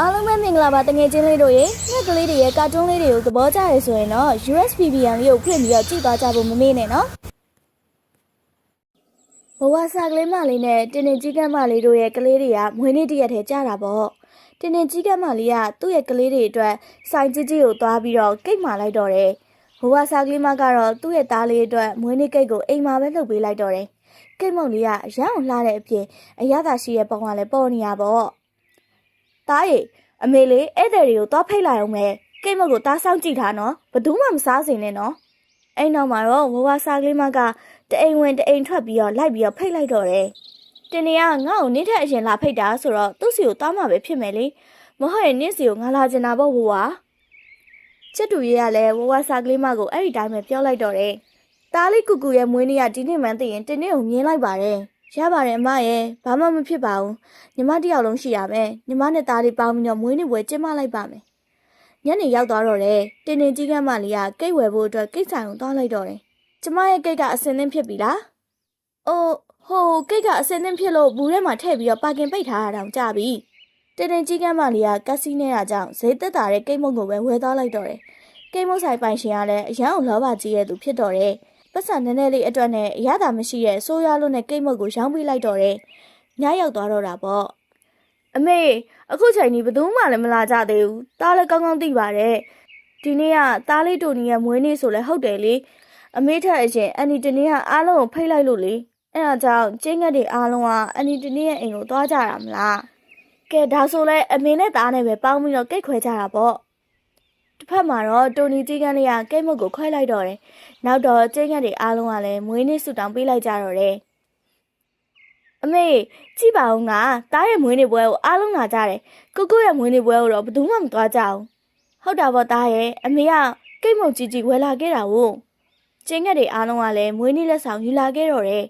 အားလုံးပဲမင်္ဂလာပါတငယ်ချင်းလေးတို့ရေငှက်ကလေးတွေရဲ့ကာတွန်းလေးတွေကိုသဘောကျရဆိုရင်တော့ USBBN လေးကိုဖွင့်ပြီးတော့ကြည့်သွားကြဖို့မမေ့နဲ့နော်ဘဝစာကလေးမလေးနဲ့တင်းတင်းကြီးကန်းမလေးတို့ရဲ့ကလေးတွေကမွေးနေ့တရက်ထဲကြာတာပေါ့တင်းတင်းကြီးကန်းမလေးကသူ့ရဲ့ကလေးတွေအတွက်စိုင်ကြီးကြီးကိုသွားပြီးတော့ကိတ်မာလိုက်တော့တယ်ဘဝစာကလေးမကတော့သူ့ရဲ့သားလေးအတွက်မွေးနေ့ကိတ်ကိုအိမ်မှာပဲလုပ်ပေးလိုက်တော့တယ်ကိတ်မုံလေးကရမ်းအောင်လှတဲ့အပြင်အရသာရှိရဲ့ပုံကလည်းပေါ်နေရပေါ့တား ရီအမေလေးဧည့်သည်တွေကိုသွားဖိတ်လိုက်အောင်မယ်ကိတ်မုတ်ကိုတားဆောင်ကြည့်ထားနော်ဘယ်သူမှမစားစင်နဲ့နော်အဲ့နောက်မှာတော့ဝဝစားကလေးမကတအိမ်ဝင်တအိမ်ထွက်ပြီးတော့လိုက်ပြီးတော့ဖိတ်လိုက်တော့တယ်တင်နေကငါ့ကိုနင်းထက်အရင်လာဖိတ်တာဆိုတော့သူ့စီကိုတားမှပဲဖြစ်မယ်လေမဟုတ်ရင်နင်းစီကိုငါလာကျင်တာပေါ့ဝဝချစ်တူရေးကလည်းဝဝစားကလေးမကိုအဲ့ဒီတိုင်းပဲပြောလိုက်တော့တယ်တားလေးကူကူရဲ့မွေးနေ့ကဒီနေ့မှန်းသိရင်တင်းနေကိုမြင်လိုက်ပါတယ် ရပါတယ်အမရဲ့ဘာမှမဖြစ်ပါဘူးညီမတစ်ယောက်လုံးရှိရမယ်ညီမနဲ့သားလေးပေါင်းပြီးတော့မွေးနေ့ပွဲကျင်းပလိုက်ပါမယ်ညနေရောက်သွားတော့တယ်တင်းတင်းကြီးကန်းမလေးကကိတ်ဝယ်ဖို့အတွက်ကိတ်ဆိုင်ကိုသွားလိုက်တော့တယ်ကျမရဲ့ကိတ်ကအစင်းသင်းဖြစ်ပြီလားအိုးဟိုကိတ်ကအစင်းသင်းဖြစ်လို့ဘူးထဲမှာထည့်ပြီးတော့ပါကင်ပိတ်ထားတာတောင်ကြပြီတင်းတင်းကြီးကန်းမလေးကကက်စီနေတာကြောင့်ဈေးသက်သာတဲ့ကိတ်မုတ်ကိုပဲဝယ်သွားလိုက်တော့တယ်ကိတ်မုတ်ဆိုင်ပိုင်ရှင်ကလည်းအရန်အောင်လောဘကြီးရဲ့သူဖြစ်တော့တယ် ပတ်စံနည်းနည်းလေးအတွက်နဲ့အရသာမရှိရဲ့ဆိုးရွားလို့နဲ့ကိတ်မုတ်ကိုရောင်းပေးလိုက်တော့တယ်ညရောက်သွားတော့တာပေါ့အမေအခုချိန်ကြီးဘယ်သူမှလည်းမလာကြသေးဘူးတားလည်းကောင်းကောင်းသိပါတယ်ဒီနေ့ကတားလေးတူနီရဲ့မွေးနေ့ဆိုလဲဟုတ်တယ်လေအမေထက်အရင်အန်နီတနေ့ကအားလုံးကိုဖိတ်လိုက်လို့လေအဲ့ဒါကြောင့်ကျင်းငက်တွေအားလုံးကအန်နီတနေ့ရဲ့အိမ်ကိုသွားကြတာမလားကဲဒါဆိုလဲအမေနဲ့တားနဲ့ပဲပေါင်းပြီးတော့ကိတ်ခွဲကြတာပေါ့ တစ်ဖက်မှာတော့တူနီကြီးကန်းလေးကကိတ်မုတ်ကိုခွဲလိုက်တော့တယ်နောက်တော့ကျင်းငက်တွေအားလုံးကလည်းမွေးနေ့ဆူတောင်းပေးလိုက်ကြတော့တယ်အမေကြည့်ပါဦးငါတားရဲ့မွေးနေ့ပွဲကိုအားလုံးလာကြတယ်ကိုကိုရဲ့မွေးနေ့ပွဲကိုတော့ဘယ်သူမှမသွားကြအောင်ဟုတ်တာပေါ့တားရဲ့အမေကကိတ်မုံကြီးကြီးဝယ်လာခဲ့တာကိုကျင်းငက်တွေအားလုံးကလည်းမွေးနေ့လက်ဆောင်ယူလာခဲ့တော့တယ်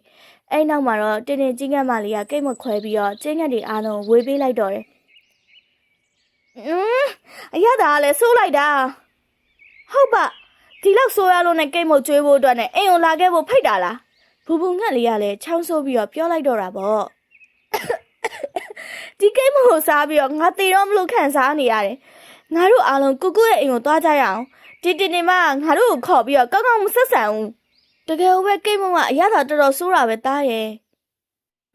အဲ့နောက်မှာတော့တင်းတင်းကြီးငက်မလေးကကိတ်မုံခွဲပြီးတော့ကျင်းငက်တွေအားလုံးကိုဝေးပေးလိုက်တော့တယ် အင်းအရသာကလည်းစိုးလိုက်တာဟုတ်ပါဒီလောက်ဆိုးရလို့နဲ့ကိတ်မုံကျွေးဖို့အတွက်နဲ့အိမ်ကိုလာခဲ့ဖို့ဖိတ်တာလားဘူဘူငှက်လေးကလည်းချောင်းဆိုးပြီးတော့ပြောလိုက်တော့တာပေါ့ဒီကိတ်မကိုစားပြီးတော့ငါတေတော့မလို့ခံစားနေရတယ်ငါတို့အားလုံးကိုကိုရဲ့အိမ်ကိုသွားကြရအောင်ဒီတင်တင်မငါတို့ကိုခေါ်ပြီးတော့ကောင်းကောင်းမဆက်ဆံဘူးတကယ်ပဲကိတ်မကအရသာတော်တော်ဆိုးတာပဲတားရဲ့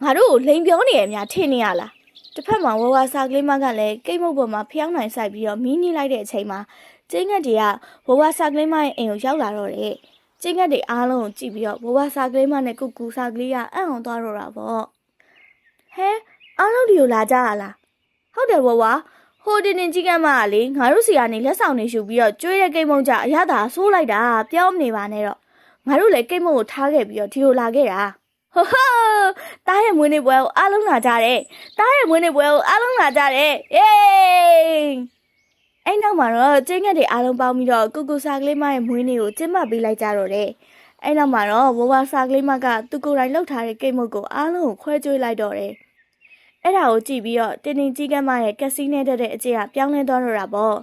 ငါတို့ကိုလိန်ပြောနေရများထင်နေရလား တစ်ဖက်မှာဝဝစာကလေးမကလည်းကိတ်မုတ်ပေါ်မှာဖျောင်းနိုင်ဆိုင်ပြီးတော့မီးနေလိုက်တဲ့အချိန်မှာကျင်းငက်တွေကဝဝစာကလေးမရဲ့အိမ်ကိုရောက်လာတော့တယ်ကျင်းကက်တွေအားလုံးကိုကြည့်ပြီးတော့ဘဝစာကလေးမနဲ့ကုကူစာကလေးကအံ့အောင်သွားတော့တာပေါ့ဟဲအားလုံးဒီကိုလာကြရလားဟုတ်တယ်ဘဝဟိုတင်းတင်းကြီးကမ်းမကလေငါတို့စီကနေလက်ဆောင်တွေယူပြီးတော့ကျွေးတဲ့ကိတ်မုံကြအရသာဆိုးလိုက်တာပြောမနေပါနဲ့တော့ငါတို့လည်းကိတ်မုံကိုထားခဲ့ပြီးတော့ဒီကိုလာခဲ့တာဟိုဟို တားရဲ့မွေးနေ့ပွဲကိုအားလုံးလာကြတယ်တားရဲ့မွေးနေ့ပွဲကိုအားလုံးလာကြတယ်เย้အဲ့နောက်မှာတော့ကျင်းငက်တွေအားလုံးပေါင်းပြီးတော့ကုကူစာကလေးမရဲ့မွေးနေ့ကိုကျင်းပပေးလိုက်ကြတော့တယ်အဲ့နောက်မှာတော့ဝဝစာကလေးမကသူကိုယ်တိုင်လှုပ်ထားတဲ့ကိတ်မုတ်ကိုအားလုံးကိုခွဲကျွေးလိုက်တော့တယ်အဲ့ဒါကိုကြည့်ပြီးတော့တင်းတင်းကြီးကမ်းမရဲ့ကက်စီနဲ့တက်တဲ့အကျင့်ကပြောင်းလဲသွားတော့တာပေါ့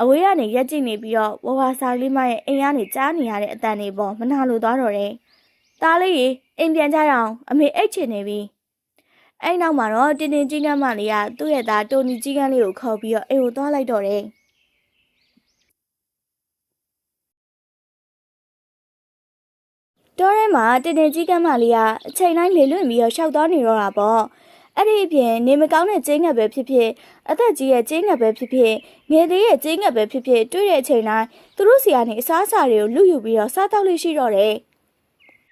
အဝေးကနေရက်ကြည့်နေပြီးတော့ဝဝစာကလေးမရဲ့အိမ်ကနေကြားနေရတဲ့အတန်တွေပေါ့မနာလိုသွားတော့တယ်တားလေးရေ အိမ်ပြန်ကြရအောင်အမေအိတ်ချင်နေပြီအဲ့နောက်မှာတော့တင်းတင်းကြီးကမ်းမလေးကသူ့ရဲ့သားတိုနီကြီးကမ်းလေးကိုခေါ်ပြီးတော့အိမ်ကိုသွားလိုက်တော့တယ်တောထဲမှာတင်တင်ကြီးကမ်းမလေးကအချိန်တိုင်းလေလွင့်ပြီးတော့ရှောက်သွားနေတော့တာပေါ့အဲ့ဒီအပြင်နေမကောင်းတဲ့ကျင်းငက်ပဲဖြစ်ဖြစ်အသက်ကြီးရဲ့ကျင်းငက်ပဲဖြစ်ဖြစ်ငယ်သေးရဲ့ကျင်းငက်ပဲဖြစ်ဖြစ်တွေ့တဲ့အချိန်တိုင်းသူတို့စီကနေအစားအစာတွေကိုလူယူပြီးတော့စားတောက်လေးရှိတော့တယ်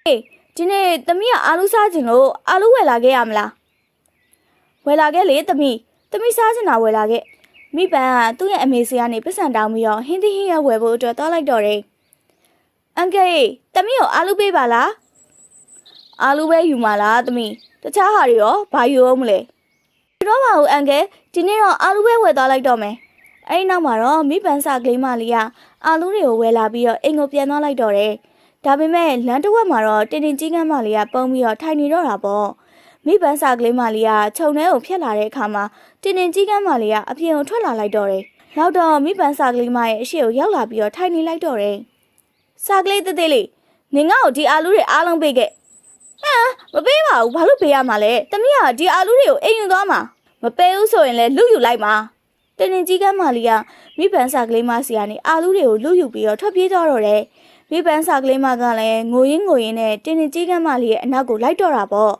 ဟေး ဒီနေ့သမီးကအာလူစားခြင်းလို့အာလူဝယ်လာခဲ့ရမလားဝယ်လာခဲ့လေသမီးသမီးစားခြင်းတာဝယ်လာခဲ့မိပန်ကသူ့ရဲ့အမေစီကနေပတ်စံတောင်းပြီးတော့ဟင်းသီးဟင်းရွက်ဝယ်ဖို့အတွက်သွားလိုက်တော့တယ်အန်ကယ်တမီးကိုအာလူပေးပါလားအာလူပဲယူမှာလားတမီးတခြားဟာတွေရောဘာယူအောင်မလဲဒီတော့ပါဦးအန်ကယ်ဒီနေ့တော့အာလူပဲဝယ်သွားလိုက်တော့မယ်အဲ့ဒီနောက်မှာတော့မိပန်းစာကလေးမလေးကအာလူတွေကိုဝယ်လာပြီးတော့အိမ်ကိုပြန်သွားလိုက်တော့တယ် ဒါပေမဲ့လမ်းတစ်ဝက်မှာတော့တင်တင်ကြီးကန်းမလေးကပုံပြီးတော့ထိုင်နေတော့တာပေါ့မိပန်းစာကလေးမလေးကခြုံထဲကိုဖျက်လာတဲ့အခါမှာတင်တင်ကြီးကန်းမလေးကအပြင်ကိုထွက်လာလိုက်တော့တယ်နောက်တော့မိပန်းစာကလေးမရဲ့အရှိကိုရောက်လာပြီးတော့ထိုင်နေလိုက်တော့တယ်စာကလေးသေးသေးလေးနင်ငါ့ကိုဒီအာလူတွေအားလုံးပေးခဲ့ဟမ်မပေးပါဘူးဘာလို့ပေးရမှာလဲတမီးကဒီအာလူတွေကိုအိမ်ယူသွားမှာမပေးဘူးဆိုရင်လည်းလူယူလိုက်မှာတင်တင်ကြီးကမ်းမလေးကမိပန်းစာကလေးမစီကနေအာလူတွေကိုလူယူပြီးတော့ထွက်ပြေးသွားတော့တယ် မိပန်းစာကလေးမကလည်းငိုရင်းငိုရင်းနဲ့တင်တင်ကြီးကမ်းမလေးရဲ့အနောက်ကိုလိုက်တော့တာပေါ့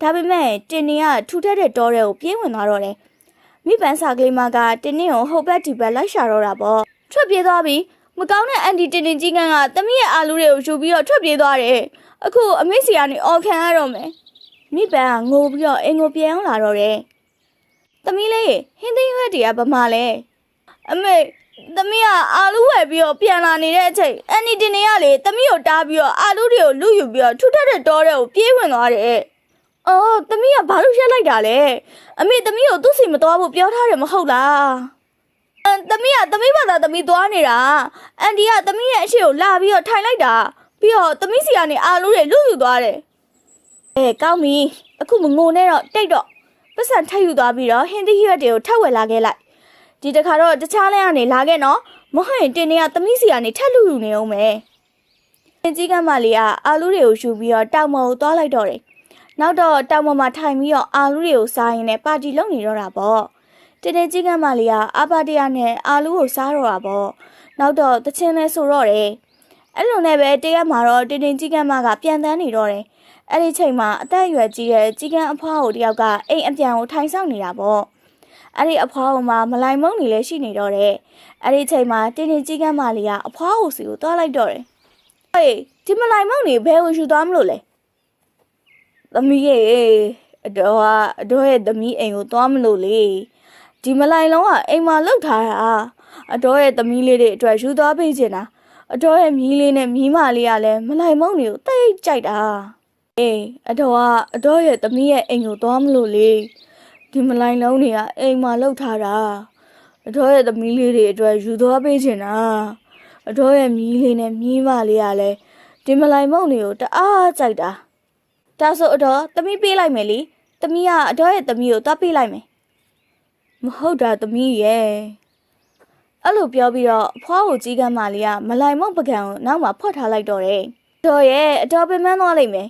ဒါပေမဲ့တင်တင်ကထူထပ်တဲ့တောထဲကိုပြေးဝင်သွားတော့တယ်မိပန်းစာကလေးမကတင်တင်ကိုဟိုဘက်ဒီဘက်လိုက်ရှာတော့တာပေါ့ထွက်ပြေးသွားပြီးမကောင်းတဲ့အန်တီတင်တင်ကြီးကမ်းကတမီးရဲ့အာလူတွေကိုယူပြီးတော့ထွက်ပြေးသွားတယ်အခုအမေစီကနေအော်ခံရတော့မယ်မိပန်းကငိုပြီးတော့အင်ကိုပြန်အောင်လာတော့တယ်။သမီးလေးဟင်းသိမ်းရွက်တွေကဘာမှလဲ။အမေ သမီးကအာလူဝယ်ပြီးတော့ပြန်လာနေတဲ့အချိန်အန်နီတင်နေရလေသမီးကိုတားပြီးတော့အာလူတွေကိုလူယူပြီးတော့ထူထပ်တဲ့တောထဲကိုပြေးဝင်သွားတယ်။အော်သမီးကဘာလို့ရက်လိုက်တာလဲ။အမေသမီးကိုသူ့စီမသွားဖို့ပြောထားတယ်မဟုတ်လား။အမ်သမီးကသမီးဘာသာသမီးသွားနေတာ။အန်ဒီကသမီးရဲ့အရှိကိုလာပြီးတော့ထိုင်လိုက်တာ။ပြီးတော့သမီးစီကနေအာလူတွေလူယူသွားတယ်။အဲကောင်းပြီ။အခုမငိုနဲ့တော့တိတ်တော့ပတ်စံထပ်ယူသွားပြီးတော့ဟင်းသီးရွက်တွေကိုထပ်ဝယ်လာခဲ့လိုက် ဒီတခါတော့တခြားလဲကနေလာခဲ့နော်မဟုတ်ရင်တင်နေကသမီးစီကနေထပ်လူယူနေအောင်မယ်တင်ကြီးကမလေးကအာလူတွေကိုယူပြီးတော့တောင်မော်ကိုသွားလိုက်တော့တယ်နောက်တော့တောင်မော်မှာထိုင်ပြီးတော့အာလူတွေကိုစားရင်းနဲ့ပါတီလုပ်နေတော့တာပေါ့တင်တင်ကြီးကမလေးကအာပါတရနဲ့အာလူကိုစားတော့တာပေါ့နောက်တော့တချင်းလဲဆိုတော့တယ်အဲ့လိုနဲ့ပဲတရက်မှာတော့တင်တင်ကြီးကမကပြန်တန်းနေတော့တယ်အဲ့ဒီချိန်မှာအသက်အရွယ်ကြီးတဲ့ကြီးကန်းအဖွားကိုတယောက်ကအိမ်အပြန်ကိုထိုင်ဆောင်နေတာပေါ့ အဲ့ဒီအဖွားကမှမလိုက်မုံနေလဲရှိနေတော့တဲ့အဲ့ဒီချိန်မှာတင်းတင်းကြီးကန်းမလေးကအဖွားကိုစီကိုသွားလိုက်တော့တယ်ဟေးဒီမလိုက်မုံနေဘဲကိုယူသွားမလို့လဲသမီးရဲ့အတော်ကအတော်ရဲ့သမီးအိမ်ကိုသွားမလို့လေဒီမလိုက်လုံးကအိမ်မှာလောက်ထားတာအတော်ရဲ့သမီးလေးတွေအတွက်ယူသွားပေးချင်တာအတော်ရဲ့မြီးလေးနဲ့မြီးမလေးကလည်းမလိုက်မုံတွေကိုတိတ်ကြိုက်တာအေးအတော်ကအတော်ရဲ့သမီးရဲ့အိမ်ကိုသွားမလို့လေ ဒီမလိုင်းလုံးတွေကအိမ်မှာလောက်ထားတာအတော်ရဲ့သမီးလေးတွေအတွက်ယူသွားပေးချင်တာအတော်ရဲ့မြီးလေးနဲ့မြီးမလေးကလည်းဒီမလိုင်းမုံတွေကိုတအားကြိုက်တာဒါဆိုအတော်သမီးပေးလိုက်မယ်လीသမီးကအတော်ရဲ့သမီးကိုသွားပေးလိုက်မယ်မဟုတ်တာသမီးရဲ့အဲ့လိုပြောပြီးတော့အဖွားကိုကြီးကမ်းမလေးကမလိုင်မုံပကံကိုနောက်မှာဖွက်ထားလိုက်တော့တယ်အတော်ရဲ့အတော်ပင်ပန်းသွားလိမ့်မယ်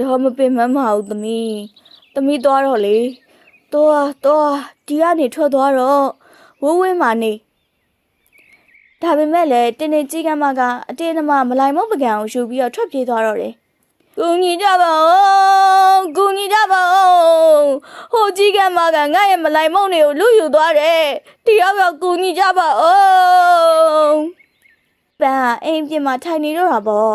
တော့မပင်မမဟုတ်သမီး သမီးသွားတော့လေတော့တော့ဒီကနေထွက်သွားတော့ဝဝင်းမာနေဒါပေမဲ့လည်းတင်းတင်းကြီးကမကအတင်းအမမလိုက်မုတ်ပကံကိုယူပြီးတော့ထွက်ပြေးသွားတော့တယ်ကူညီကြပါဦးကူညီကြပါဦးဟိုကြီးကမကငါ့ရဲ့မလိုက်မုတ်တွေကိုလူယူသွားတယ်ဒီရောက်ရောက်ကူညီကြပါဦးပန်းကအိမ်ပြင်မှာထိုင်နေတော့တာပေါ့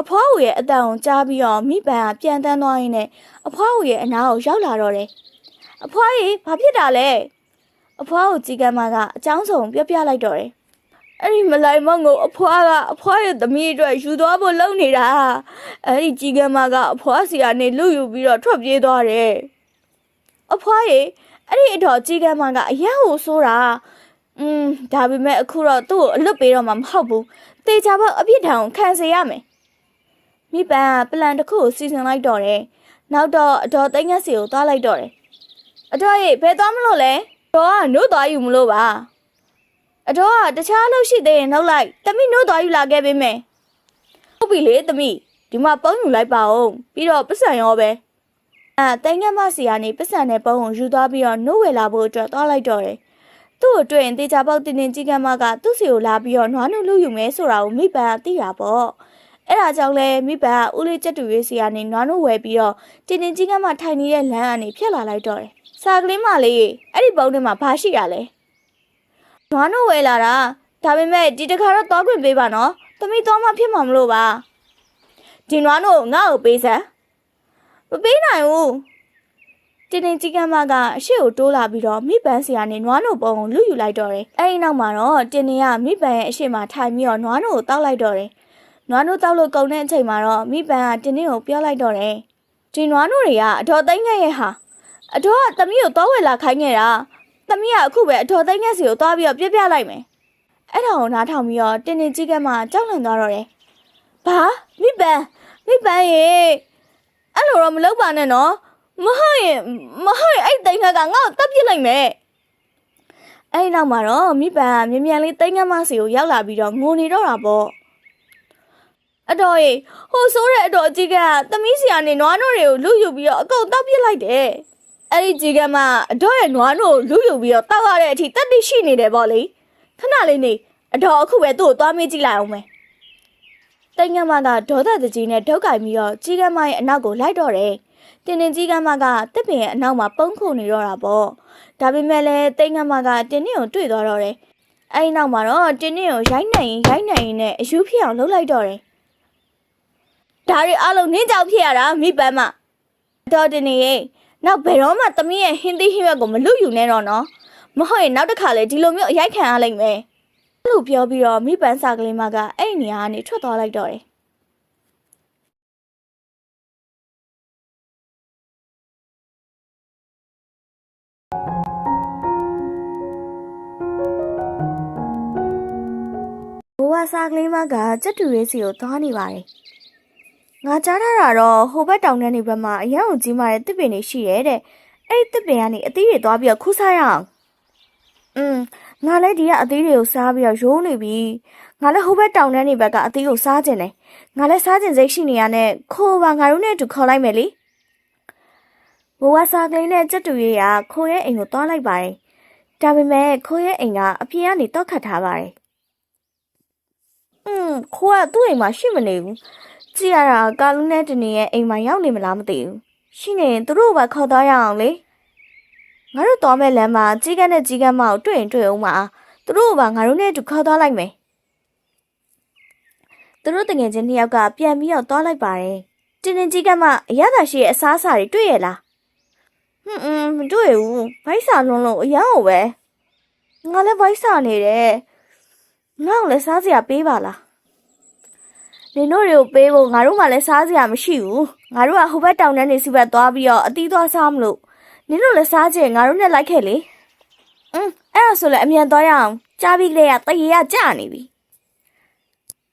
အဖွားဦးရဲ့အတန်ကိုကြားပြီးတော့မိပန်ကပြန်တန်းသွားရင်းနဲ့အဖွားဦးရဲ့အနားကိုရောက်လာတော့တယ်။အဖွားကြီးဘာဖြစ်တာလဲ။အဖွားဦးကြီးကမ်းမကအကြောင်းစုံပြောပြလိုက်တော့တယ်။အဲ့ဒီမလိုက်မငိုအဖွားကအဖွားရဲ့သမီးအတွက်ယူသွားဖို့လုပ်နေတာ။အဲ့ဒီကြီးကမ်းမကအဖွားစီကနေလူယူပြီးတော့ထွက်ပြေးသွားတယ်။အဖွားကြီးအဲ့ဒီအတော်ကြီးကမ်းမကအရန်ကိုဆိုးတာ။อืมဒါပေမဲ့အခုတော့သူ့ကိုအလွတ်ပေးတော့မှမဟုတ်ဘူး။တေချာဘောက်အပြစ်ဒဏ်ကိုခံစေရမယ်။ မိပန်ကပလန်တစ်ခုကိုစီစဉ်လိုက်တော့တယ်။နောက်တော့အတော်သိန်းငက်စီကိုသွားလိုက်တော့တယ်။အတော်ရဲ့ဘယ်သွားမလို့လဲ။တော်ကနို့သွားယူမလို့ပါ။အတော်ကတခြားအလုပ်ရှိသေးရင်နှုတ်လိုက်။တမိနို့သွားယူလာခဲ့ပေးမယ်။ဟုတ်ပြီလေတမိဒီမှာပုံယူလိုက်ပါဦး။ပြီးတော့ပတ်စံရောပဲ။အဲသိန်းငက်မစီကနေပတ်စံနဲ့ပုံကိုယူသွားပြီးတော့နို့ဝယ်လာဖို့အတွက်သွားလိုက်တော့တယ်။သူ့ကိုတွေ့ရင်တေချာပေါက်တင်းတင်းကြီးကမ်းမကသူ့စီကိုလာပြီးတော့နွားနို့လူယူမယ်ဆိုတာကိုမိပန်ကသိတာပေါ့။ အဲ့ဒါကြောင့်လဲမိဘကဦးလေးကျက်တူရေးစီကနေနွားနို့ဝယ်ပြီးတော့တင်းတင်းကြီးကမှထိုင်နေတဲ့လမ်းကနေဖြတ်လာလိုက်တော့တယ်။စာကလေးမလေးအဲ့ဒီပုံထဲမှာဘာရှိရလဲ။နွားနို့ဝယ်လာတာဒါပေမဲ့ဒီတစ်ခါတော့တောခွင့်ပေးပါနော်။သမီးတော့မှဖြစ်မှာမလို့ပါ။ဒီနွားနို့ငါ့ကိုပေးစမ်း။မပေးနိုင်ဘူး။တင်းတင်းကြီးကမှကအရှိကိုတိုးလာပြီးတော့မိပန်းစီကနေနွားနို့ပုံကိုလူယူလိုက်တော့တယ်။အဲ့ဒီနောက်မှာတော့တင်းတင်းကမိပန်းရဲ့အရှိမထိုင်ပြီးတော့နွားနို့ကိုတောက်လိုက်တော့တယ်။ နွားနို့တောက်လို့ကုန်တဲ့အချိန်မှာတော့မိပန်ကတင်းတင်းကိုပြောလိုက်တော့တယ်။ဒီနွားနို့တွေကအတော်သိမ့်ငယ်ရဲ့ဟာအတော်ကသမီးကိုတောဝယ်လာခိုင်းနေတာ။သမီးကအခုပဲအတော်သိမ့်ငယ်စီကိုသွားပြီးတော့ပြပြလိုက်မယ်။အဲ့ဒါကိုနားထောင်ပြီးတော့တင်းတင်းကြီးကမှကြောက်လန့်သွားတော့တယ်။ဘာမိပန်မိပန်ရေအဲ့လိုတော့မလုပ်ပါနဲ့နော်။မဟုတ်ရင်မဟုတ်ရင်အဲ့တိမ်ခါကငါ့ကိုတပ်ပစ်လိုက်မယ်။အဲ့ဒီနောက်မှာတော့မိပန်ကမြ мян လေးတိမ်ငယ်မစီကိုရောက်လာပြီးတော့ငိုနေတော့တာပေါ့။ အတော်ရေဟိုဆိုးတဲ့အတော်ကြီးကသမီးစီကနေနွားနို့တွေကိုလူယူပြီးတော့အကုန်တောက်ပစ်လိုက်တယ်အဲ့ဒီကြီးကမှအတော်ရဲ့နွားတို့လူယူပြီးတော့တောက်ရတဲ့အထိတက်တိရှိနေတယ်ပေါ့လေခဏလေးနေအတော်အခုပဲသူ့ကိုသွားမေးကြည့်လိုက်အောင်မယ်တိုင်ကမကဒေါသတကြီးနဲ့ဒုက္ခိုင်ပြီးတော့ကြီးကမရဲ့အနောက်ကိုလိုက်တော့တယ်တင်းတင်းကြီးကမကတစ်ပင်ရဲ့အနောက်မှာပုံခုနေတော့တာပေါ့ဒါပေမဲ့လည်းတိုင်ကမကတင်းတင်းကိုတွေ့သွားတော့တယ်အဲ့ဒီနောက်မှာတော့တင်းတင်းကိုရိုက်နိုင်ရင်ရိုက်နိုင်ရင်နဲ့အယူဖြစ်အောင်လှုပ်လိုက်တော့တယ် ဒါတွေအလုံးနင်းကြောက်ဖြစ်ရတာမိပန်းမတော်တင်းနေရဲ့နောက်ဘယ်တော့မှသမီးရဲ့ဟင်းသီးဟင်းရွက်ကိုမလွတ်ယူနဲ့တော့နော်မဟုတ်ရင်နောက်တစ်ခါလေဒီလိုမျိုးအရိုက်ခံရလိမ့်မယ်အဲ့လိုပြောပြီးတော့မိပန်းစာကလေးမကအဲ့ဒီနေရာကနေထွက်သွားလိုက်တော့တယ်ဘဝစားကလေးမကကြက်တူရေးစီကိုသွားနေပါတယ်။ ငါကြားထားတာတော့ဟိုဘက်တောင်ထဲနေဘက်မှာအရန်ကိုကြီးမာတဲ့တစ်ပင်တွေရှိရဲတဲ့။အဲ့ဒီတစ်ပင်ကနေအသီးတွေသွားပြီးတော့ခူးစားရအောင်။อืมငါလည်းဒီကအသီးတွေကိုစားပြီးတော့ရိုးနေပြီ။ငါလည်းဟိုဘက်တောင်ထဲနေဘက်ကအသီးကိုစားကျင်တယ်။ငါလည်းစားကျင်စိတ်ရှိနေရတဲ့ခိုးပါငါတို့နဲ့အတူခေါ်လိုက်မယ်လေ။ဘဝစားကလေးနဲ့ကြက်တူရေးကခိုးရဲ့အိမ်ကိုသွားလိုက်ပါတယ်။ဒါပေမဲ့ခိုးရဲ့အိမ်ကအပြင်ကနေတော့ခတ်ထားပါတယ်။ อืมခိုးကသူ့အိမ်မှာရှိမနေဘူး ကြည့်ရတာကာလူနဲ့တနေရဲ့အိမ်မှာရောက်နေမလားမသိဘူးရှိနေရင်သူတို့ဘာခေါ်သွားရအောင်လေငါတို့သွားမဲ့လမ်းမှာကြီးကန်းနဲ့ကြီးကန်းမကိုတွေ့ရင်တွေ့အောင်ပါသူတို့ဘာငါတို့နဲ့အတူခေါ်သွားလိုက်မယ်သူတို့တငယ်ချင်းနှစ်ယောက်ကပြန်ပြီးတော့သွားလိုက်ပါတယ်တင်းတင်းကြီးကန်းမအရသာရှိရဲ့အစားအစာတွေတွေ့ရလားဟွန်းအင်းမတွေ့ဘူးဘိုက်စာလုံးလုံးအရန်ကိုပဲငါလည်းဘိုက်စာနေတယ်ငါ့ကိုလည်းစားစရာပေးပါလား နင်တို့တွေကိုပေးဖို့ငါတို့မှလည်းစားစရာမရှိဘူးငါတို့ကဟိုဘက်တောင်တန်းနေစီဘက်သွားပြီးတော့အတီးသွားစားမလို့နင်တို့လည်းစားချင်ငါတို့နဲ့လိုက်ခဲ့လေอืมအဲ့ဒါဆိုလည်းအမြန်သွားရအောင်ကြားပြီးကလေးကတရေရကြနေပြီ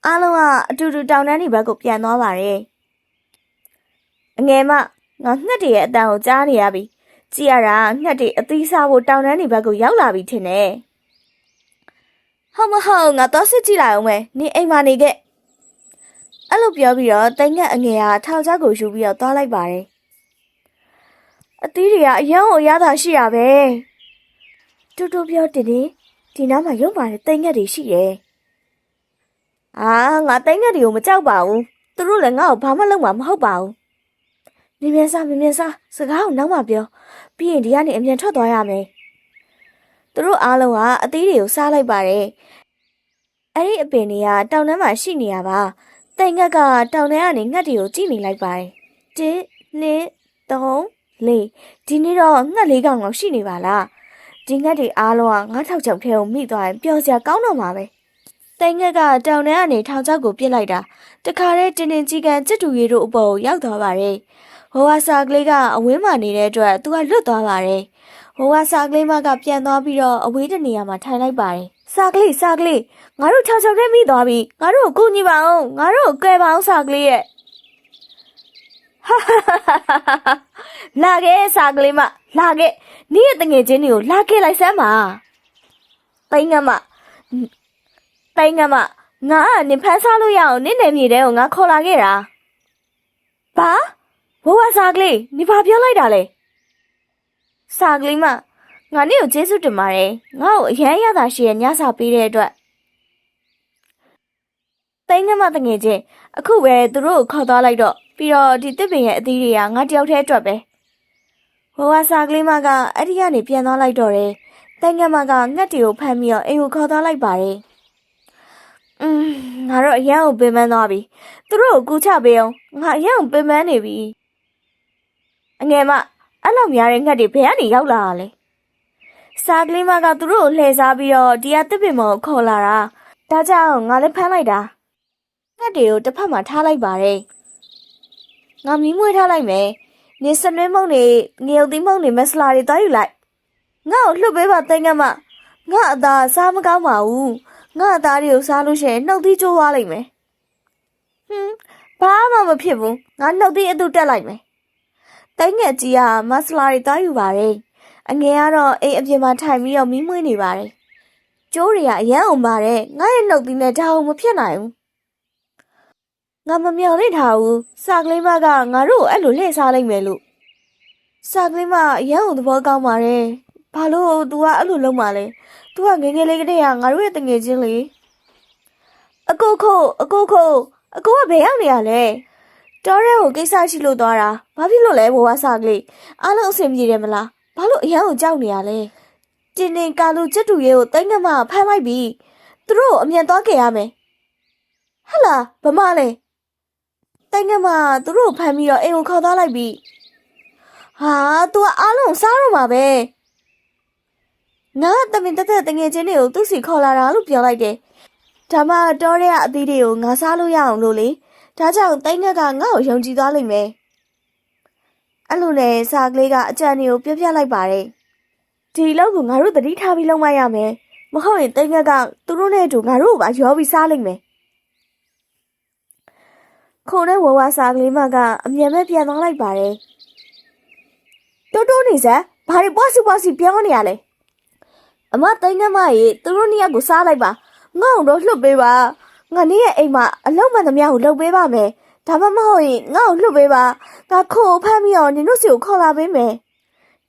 အားလုံးကအတူတူတောင်တန်းနေဘက်ကိုပြန်သွားပါတယ်အငယ်မငါငှက်တွေရဲ့အတန်ကိုကြားနေရပြီကြည့်ရတာငှက်တွေအသီးစားဖို့တောင်တန်းနေဘက်ကိုရောက်လာပြီထင်တယ်ဟုတ်မဟုတ်ငါတော့စစ်ကြည့်လိုက်အောင်မယ်နင်အိမ်မှာနေခဲ့ အဲ့လိုပြောပြီးတော့တိုင်ငက်အငယ်ကထောက်ချောက်ကိုယူပြီးတော့သွားလိုက်ပါတယ်။အသီးတွေကအယံကိုအရသာရှိရပဲ။တူတူပြောတင်တင်ဒီနားမှာရုပ်ပါတယ်တိုင်ငက်တွေရှိတယ်။အာငါတိုင်ငက်တွေကိုမကြောက်ပါဘူး။သူတို့လည်းငါ့ကိုဘာမှလုပ်မှာမဟုတ်ပါဘူး။မြင်မြန်စားမြင်မြန်စားစကားကိုနောက်မှပြောပြီးရင်ဒီကနေအမြန်ထွက်သွားရမယ်။သူတို့အားလုံးကအသီးတွေကိုစားလိုက်ပါတယ်။အဲ့ဒီအပင်တွေကတောင်ထဲမှာရှိနေရပါ။ တိုင်ငက်ကတောင်ထဲကနေငှက်တွေကိုကြည့်နေလိုက်ပါတယ်။တစ်နှစ်သုံးလေးဒီနေ့တော့ငှက်လေးကောင်လောက်ရှိနေပါလား။ဒီငှက်တွေအားလုံးကငါးထောက်ချောက်ထဲကိုမိသွားရင်ပျော်စရာကောင်းတော့မှာပဲ။တိုင်ငက်ကတောင်ထဲကနေထောင်ချောက်ကိုပြစ်လိုက်တာတခါတည်းတင်းတင်းကြီးကန်စစ်တူရီတို့အပေါ်ကိုရောက်သွားပါတယ်။ဟိုဝါစာကလေးကအဝင်းမှာနေတဲ့အတွက်သူကလွတ်သွားပါတယ်။ဟိုဝါစာကလေးမကပြန်သွားပြီးတော့အဝေးတနေရာမှာထိုင်လိုက်ပါတယ်။ စာကလေးစာကလေးငါတို့ချောင်ချောင်ထဲမိသွားပြီငါတို့ကိုကူညီပါအောင်ငါတို့ကိုကယ်ပါအောင်စာကလေးရဲ့ဟာဟာဟာဟာဟာလာခဲ့စာကလေးမလာခဲ့နင့်ရဲ့တငယ်ချင်းတွေကိုလာခဲ့လိုက်စမ်းပါတိုင်ငမတိုင်ငမငါကနင်ဖမ်းစားလို့ရအောင်နင့်နယ်မြေတဲကိုငါခေါ်လာခဲ့တာဘာဘဝစာကလေးနင်ဘာပြောလိုက်တာလဲစာကလေးမ ငါနင့်ကိုကျေးဇူးတင်ပါတယ်ငါ့ကိုအရန်ရတာရှိရဲ့ညစာပေးတဲ့အတွက်တိန်ငမတငယ်ချင်းအခုပဲသူတို့ကိုခေါ်သွားလိုက်တော့ပြီးတော့ဒီတစ်ပင်ရဲ့အသီးတွေကငါတယောက်တည်းအတွက်ပဲဘဝစာကလေးမကအဲ့ဒီကနေပြန်သွားလိုက်တော့တယ်တိန်ငမကငှက်တွေကိုဖမ်းပြီးတော့အိမ်ကိုခေါ်သွားလိုက်ပါတယ်อืมငါတို့အရန်ကိုပင်ပန်းသွားပြီသူတို့ကိုကူချပေးအောင်ငါအရန်ကိုပင်ပန်းနေပြီအငယ်မအဲ့လောက်များတဲ့ငှက်တွေဘယ်ကနေရောက်လာတာလဲ စာကလေးမကသူတို့ကိုလှည့်စားပြီးတော့ဒီကတစ်ပင်မော်ကိုခေါ်လာတာဒါကြောင့်ငါလည်းဖမ်းလိုက်တာငှက်တွေကိုတစ်ဖက်မှာထားလိုက်ပါတယ်။ငါမီးမွေးထားလိုက်မယ်။နေစနွေးမုံနေငရုတ်သီးမုံနေမက်စလာတွေတွားယူလိုက်။ငါ့ကိုလှုပ်ပေးပါတိတ်ငတ်မ။ငါအသားစားမကောင်းပါဘူး။ငါအသားတွေကိုစားလို့ရှိရင်နှုတ်သီးကျိုးသွားလိမ့်မယ်။ဟွန်းဘာမှမဖြစ်ဘူး။ငါနှုတ်သီးအတူတက်လိုက်မယ်။တိတ်ငတ်ကြီးကမက်စလာတွေတွားယူပါတယ်။ အငယ်ကတော့အိမ်အပြင်မှာထိုင်ပြီးတော့မီးမွေးနေပါတယ်။ကျိုးတွေကအရန်အောင်ပါတယ်။ငါရဲ့နှုတ်သီးနဲ့ဒါအောင်မဖြစ်နိုင်ဘူး။ငါမမျော်လင့်ထားဘူးစာကလေးမကငါတို့ကိုအဲ့လိုလှည့်စားလိုက်မယ်လို့စာကလေးမရအောင်သဘောကောင်းပါတယ်ဘာလို့ तू ကအဲ့လိုလုပ်မှလဲ तू ကငယ်ငယ်လေးကတည်းကငါတို့ရဲ့တငယ်ချင်းလေအကိုခို့အကိုခို့အကိုကဘယ်ရောက်နေရလဲတော်ရဲကိုကိစ္စရှိလို့သွားတာဘာဖြစ်လို့လဲဘဝစာကလေးအားလုံးအဆင်ပြေတယ်မလား ဘာလို့အရန်ကိုကြောက်နေရလဲတင်းတင်းကာလူချက်တူရဲကိုတိုင်းကမဖမ်းလိုက်ပြီသူတို့ကိုအမြန်သွားကြရမယ်ဟဟလာဗမာလဲတိုင်းကမသူတို့ကိုဖမ်းပြီးတော့အိမ်ကိုခေါ်သွားလိုက်ပြီဟာ तू ကအားလုံးစားတော့မှာပဲငါတမင်တက်တက်တငယ်ချင်းတွေကိုသူ့စီခေါ်လာတာလို့ပြောလိုက်တယ်ဒါမှတော်ရဲအသီးတွေကိုငါစားလို့ရအောင်လို့လေဒါကြောင့်တိုင်းငက်ကငါ့ကိုယုံကြည်သွားလိမ့်မယ် အဲ့လိုနဲ့စာကလေးကအကြံတွေကိုပြပြလိုက်ပါတယ်ဒီလောက်ကိုငါတို့တတိထားပြီးလုံးမရမယ်မဟုတ်ရင်တိုင်းငက်ကသူတို့နဲ့အတူငါတို့ကိုပါရောပြီးစားလိမ့်မယ်ခုံနဲ့ဝဝစာကလေးမကအမြန်မဲ့ပြန်သွားလိုက်ပါတယ်တိုးတိုးနေစမ်းဘာတွေပွားစီပွားစီပြောနေရလဲအမတိုင်းကမရေသူတို့နှစ်ယောက်ကိုစားလိုက်ပါငါ့အောင်တော့လှုပ်ပေးပါငါနေ့ရဲ့အိမ်မှာအလုံးမသမျှကိုလှုပ်ပေးပါမယ် ဒါမှမဟုတ်ရင်ငါ့ကိုလှုပ်ပေးပါငါခိုးဖမ်းပြီးတော့နင်တို့စီကိုခေါ်လာပေးမယ်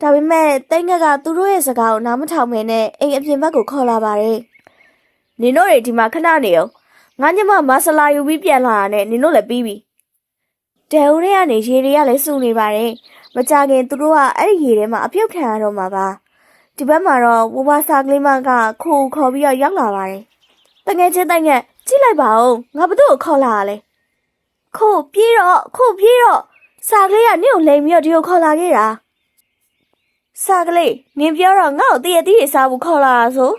ဒါပေမဲ့တိုင်းကကသူတို့ရဲ့စကားကိုနားမထောင်မနဲ့အိမ်အပြင်ဘက်ကိုခေါ်လာပါတယ်နင်တို့တွေဒီမှာခဏနေအောင်ငါညမမဆလာယူပြီးပြန်လာတာနဲ့နင်တို့လည်းပြီးပြီတဲဦးတွေကနေရေတွေကလည်းစုနေပါတယ်မကြခင်သူတို့ကအဲ့ဒီရေထဲမှာအပြုတ်ခံရတော့မှာပါဒီဘက်မှာတော့ဝဝစာကလေးမကခိုးခေါ်ပြီးတော့ရောက်လာပါတယ်တငယ်ချင်းတိုင်ငယ်ကြည့်လိုက်ပါဦးငါဘသူ့ကိုခေါ်လာရလဲ ခိုးပြေးတော့ခိုးပြေးတော့စာကလေးကနင့်ကိုလိမ်ပြီးတော့ဒီကိုခေါ်လာခဲ့တာစာကလေးနင်ပြောတော့ငါ့ကိုတည့်ရတည့်ရစားဖို့ခေါ်လာတာဆို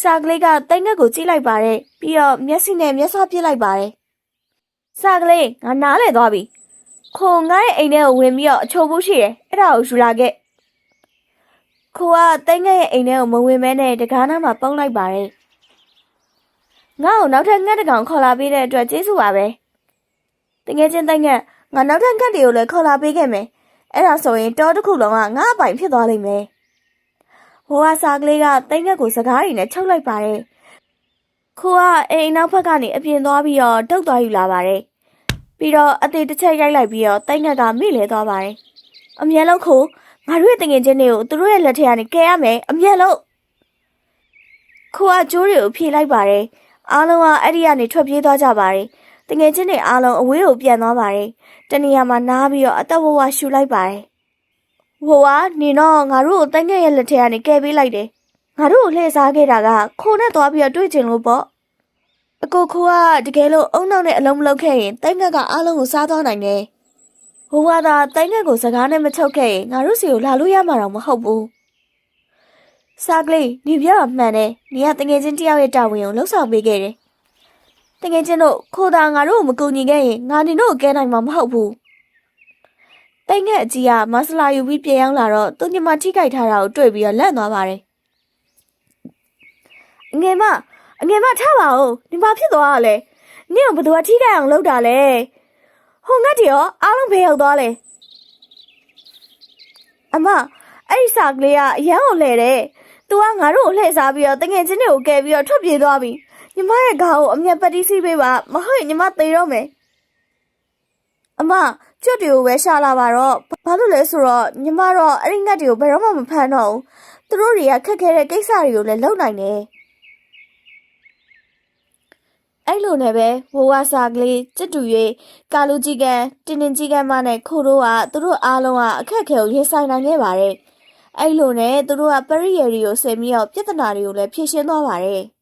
စာကလေးကတိုင်ငယ်ကိုကြည့်လိုက်ပါတယ်ပြီးတော့မျက်စိနဲ့မျက်စောပြစ်လိုက်ပါတယ်စာကလေးငါနားလဲသွားပြီခိုငါ့ရဲ့အိမ်ထဲကိုဝင်ပြီးတော့အချိုဖို့ရှိတယ်အဲ့ဒါကိုယူလာခဲ့ခိုကတိတ်ငါ့ရဲ့အိမ်ထဲကိုမဝင်မဲနဲ့တကားနားမှာပုံလိုက်ပါတယ် ငါ့ကိုနောက်ထပ်ငှက်တစ်ကောင်ခေါ်လာပေးတဲ့အတွက်ကျေးဇူးပါပဲတကယ်ချင်းတိတ်ငါငါနောက်ထပ်ငှက်တွေကိုလည်းခေါ်လာပေးခဲ့မယ်အဲ့ဒါဆိုရင်တောတစ်ခုလုံးကငါအပိုင်ဖြစ်သွားလိမ့်မယ်ဟိုကစားကလေးကတိတ်ငါကိုစကားတွေနဲ့ချုပ်လိုက်ပါတယ်ခိုကအိမ်နောက်ဘက်ကနေအပြင်သွားပြီးတော့တုတ်သွားယူလာပါတယ်ပြီးတော့အသေးတစ်ချက်ရိုက်လိုက်ပြီးတော့တိုက်ငက်ကမိလဲသွားပါတယ်။အမြဲလုံးခိုးငါတို့ရဲ့တငယ်ချင်းတွေကိုသူတို့ရဲ့လက်ထက်ကနေကယ်ရမယ်အမြဲလုံးခိုးကကျိုးတွေကိုဖြေလိုက်ပါတယ်။ အားလုံးကအဲ့ဒီကနေထွက်ပြေးသွားကြပါတယ်။တငယ်ချင်းတွေအားလုံးအဝေးကိုပြန်သွားပါတယ်။တနေရာမှာနားပြီးတော့အသက်ဝဝရှူလိုက်ပါတယ်။ဟိုကနေတော့ငါတို့ကိုတိုက်ငက်ရဲ့လက်ထက်ကနေကယ်ပေးလိုက်တယ်။ငါတို့ကိုလှည့်စားခဲ့တာကခိုးနဲ့သွားပြီးတော့တွေ့ချင်လို့ပေါ့။အကိုခိုးကတကယ်လို့အုံနောက်နဲ့အလုံးမလုံးခဲ့ရင်တိုင်းငက်ကအားလုံးကိုစားသွားနိုင်တယ်။ဟိုကသာတိုင်းငက်ကိုစကားနဲ့မချုပ်ခဲ့ရင်ငါတို့စီကိုလာလို့ရမှာတော့မဟုတ်ဘူး။ စားကလေးနေပြောတာမှန်တယ်။နေကတငယ်ချင်းတယောက်ရဲ့တာဝန်ကိုလှုပ်ဆောင်ပေးခဲ့တယ်။တငယ်ချင်းတို့ခိုးတာငါတို့ကိုမကူညီခဲ့ရင်ငါနေတို့ကိုကဲနိုင်မှာမဟုတ်ဘူး။တိုင်းငက်အကြီးကမဆလာယူပြီးပြန်ရောက်လာတော့သူညမထိခိုက်ထားတာကိုတွေ့ပြီးတော့လန့်သွားပါတယ်။အငယ်မအငယ်မထားပါဦးဒီမှာဖြစ်သွားတာလဲနင့်ကဘယ်သူကထိခိုက်အောင်လုပ်တာလဲဟိုငတ်တီရောအားလုံးဖေးရောက်သွားလဲအမအဲ့ဒီစာကလေးကအရန်ကိုလဲတယ် သူကငါတို့ကိုလှည့်စားပြီးတော့တငယ်ချင်းတွေကိုကယ်ပြီးတော့ထွက်ပြေးသွားပြီညီမရဲ့ခေါင်းကိုအမျက်ပတ်တီးစီးပေးပါမဟုတ်ရင်ညီမသေတော့မယ်အမကျွတ်တွေကိုပဲရှာလာပါတော့ဘာလို့လဲဆိုတော့ညီမတော့အဲ့ဒီငတ်တွေကိုဘယ်တော့မှမဖမ်းတော့ဘူးသူတို့တွေကခက်ခဲတဲ့ကိစ္စတွေကိုလည်းလုပ်နိုင်တယ်အဲ့လိုနဲ့ပဲဝဝစာကလေးစစ်တူ၍ကာလူကြီးကန်တင်းတင်းကြီးကန်မနဲ့ခိုးတို့ကသူတို့အားလုံးကအခက်အခဲကိုရင်ဆိုင်နိုင်ခဲ့ပါတယ်။ အဲ့လိုနဲ့သူတို့ကပရိယေရီကိုဆင်ပြီးတော့ပြဿနာတွေကိုလည်းဖြေရှင်းသွားပါတယ်။